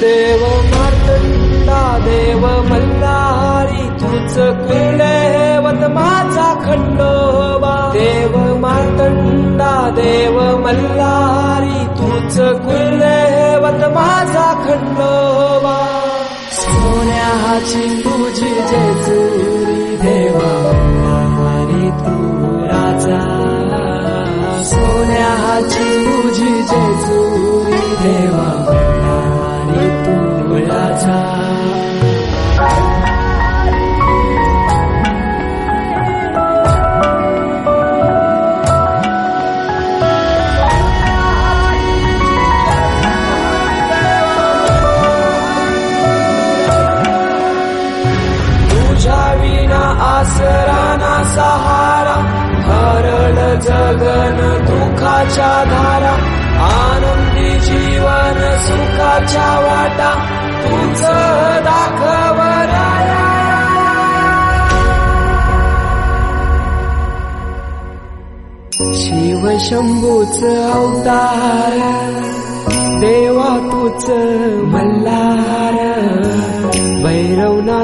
देव मार्तंडा देव मल्हारी तुझ कुलवत माझा खंडोबा देव मार्तंडा देव मल्हारी तुझ कुलवत माझा खंडोबा सोन्याची तुझी जेजुरी सहारा हरळ जगन दुखाच्या धारा आनंदी जीवन सुखाच्या वाटा तुझ दाखव शिव शंभूच अवतार देवा तुझ मल्हार.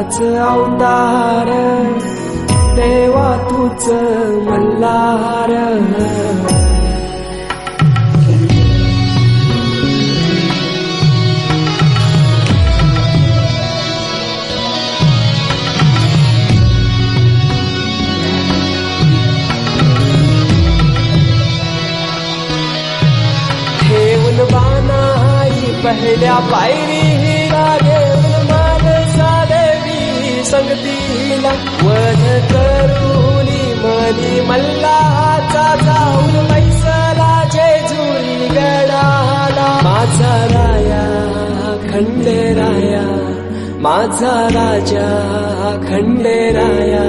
अवतार देवा तुझ मल्हार ठेवून बानाई पहिल्या पायरीला देवी संगतीला करून मनी मल्लाचा जाऊन मैसला जेजुरी गडाला. माझा राया खंडेराया माझा राजा खंडेराया